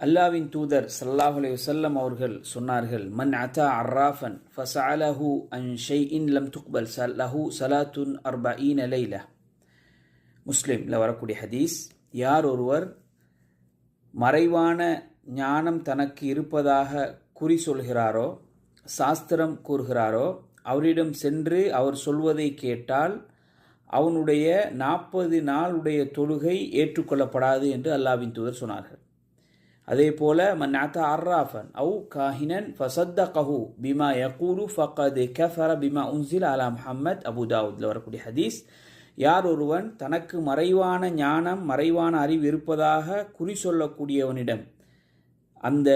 அல்லாவின் தூதர் ஸல்லல்லாஹு அலைஹி அவர்கள் சொன்னார்கள் மன் அத்தா அர்ராஃபன் ஃபசாலஹு அன் ஷைஇன் லம் துக்பல் சல்லஹு சலாத்துன் அர்பஈன அலைல முஸ்லீமில் வரக்கூடிய ஹதீஸ் யார் ஒருவர் மறைவான ஞானம் தனக்கு இருப்பதாக குறி சொல்கிறாரோ சாஸ்திரம் கூறுகிறாரோ அவரிடம் சென்று அவர் சொல்வதை கேட்டால் அவனுடைய நாற்பது நாளுடைய தொழுகை ஏற்றுக்கொள்ளப்படாது என்று அல்லாவின் தூதர் சொன்னார்கள். அதே போல மன்னாத்தா அர்ராஃபன் அவு காஹினன் ஃபசத்த கஹு பிமா யகூரு ஃபகது கஃபர பிமா உன்சில் அலா முஹம்மத். அபுதாவுதில் வரக்கூடிய ஹதீஸ் யார் ஒருவன் தனக்கு மறைவான ஞானம் மறைவான அறிவு இருப்பதாக குறி சொல்லக்கூடியவனிடம் அந்த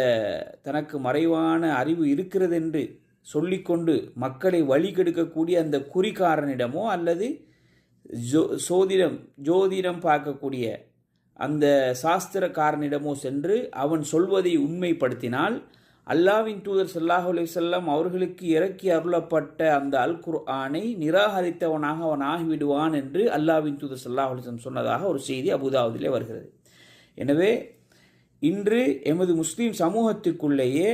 தனக்கு மறைவான அறிவு இருக்கிறது என்று சொல்லிக்கொண்டு மக்களை வழி கெடுக்கக்கூடிய அந்த குறிக்காரனிடமோ அல்லது ஜோ சோதிடம் ஜோதிடம் பார்க்கக்கூடிய அந்த சாஸ்திரக்காரனிடமோ சென்று அவன் சொல்வதை உண்மைப்படுத்தினால் அல்லாவின் தூதர் சல்லாஹ் செல்லம் அவர்களுக்கு இறக்கி அருளப்பட்ட அந்த அல் குர்ஆனை நிராகரித்தவனாக அவன் ஆகிவிடுவான் என்று அல்லாவின் தூதர் சல்லாஹ் அலைஹி சொன்னதாக ஒரு செய்தி அபுதாவுதிலே வருகிறது. எனவே இன்று எமது முஸ்லீம் சமூகத்திற்குள்ளேயே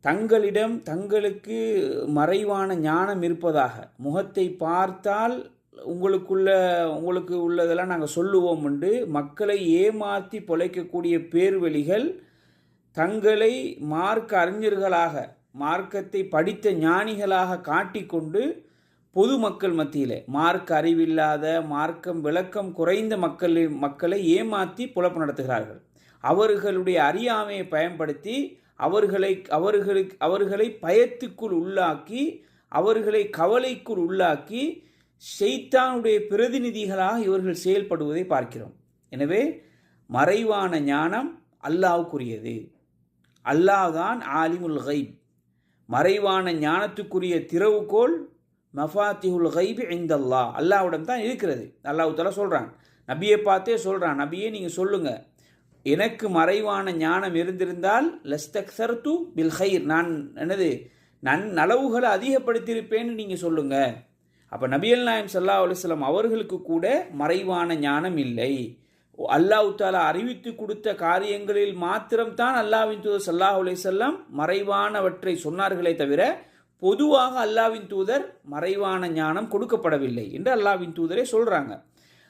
தங்களிடம் தங்களுக்கு மறைவான ஞானம் இருப்பதாக முகத்தை பார்த்தால் உங்களுக்குள்ள உங்களுக்கு உள்ளதெல்லாம் நாங்கள் சொல்லுவோம் உண்டு. மக்களை ஏமாற்றி பொழைக்கக்கூடிய பேர்வெளிகள் தங்களை மார்க்க அறிஞர்களாக மார்க்கத்தை படித்த ஞானிகளாக காட்டிக்கொண்டு பொதுமக்கள் மத்தியில் மார்க்க அறிவில்லாத மார்க்கம் விளக்கம் குறைந்த மக்களை மக்களை ஏமாற்றி புலப்பு நடத்துகிறார்கள். அவர்களுடைய அறியாமையை பயன்படுத்தி அவர்களை அவர்களுக்கு அவர்களை பயத்துக்குள் உள்ளாக்கி அவர்களை கவலைக்குள் உள்ளாக்கி ஷெய்தானுடைய பிரதிநிதிகளாக இவர்கள் செயல்படுவதை பார்க்கிறோம். எனவே மறைவான ஞானம் அல்லாவுக்குரியது அல்லாஹ் தான் ஆலிமுல் கைப். மறைவான ஞானத்துக்குரிய திறவுகோள் மஃபாத்திஹுல் கைப் இந்தல்லா அல்லாவிடம் தான் இருக்கிறது. அல்லாஹு தலா சொல்கிறான் நபியை பார்த்தே சொல்கிறான் நபியே நீங்கள் சொல்லுங்கள் எனக்கு மறைவான ஞானம் இருந்திருந்தால் லஸ்தக்சர்து பில் ஹைர் நான் என்னது? நன் நலவுகளை அதிகப்படுத்தியிருப்பேன்னு நீங்கள் சொல்லுங்கள் அப்போ நபியல் நாயம் சல்லா அலுவலம் அவர்களுக்கு கூட மறைவான ஞானம் இல்லை. அல்லாஹு தாலா அறிவித்து கொடுத்த காரியங்களில் மாத்திரம்தான் அல்லாவின் தூதர் சல்லாஹ் அலிசல்லாம் மறைவானவற்றை சொன்னார்களே தவிர பொதுவாக அல்லாவின் தூதர் மறைவான ஞானம் கொடுக்கப்படவில்லை என்று அல்லாவின் தூதரே சொல்கிறாங்க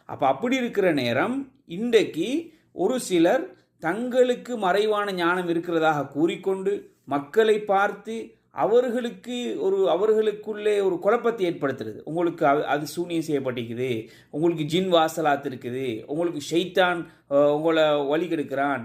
அப்போ அப்படி இருக்கிற நேரம் இன்றைக்கு ஒரு சிலர் தங்களுக்கு மறைவான ஞானம் இருக்கிறதாக கூறிக்கொண்டு மக்களை பார்த்து அவர்களுக்கு ஒரு அவர்களுக்குள்ளே ஒரு குழப்பத்தை ஏற்படுத்துறது. உங்களுக்கு அது சூனியம் செய்யப்பட்டிருக்குது. உங்களுக்கு ஜின் வாசலாத்து இருக்குது. உங்களுக்கு ஷைத்தான் உங்களை வழி கெடுக்கிறான்.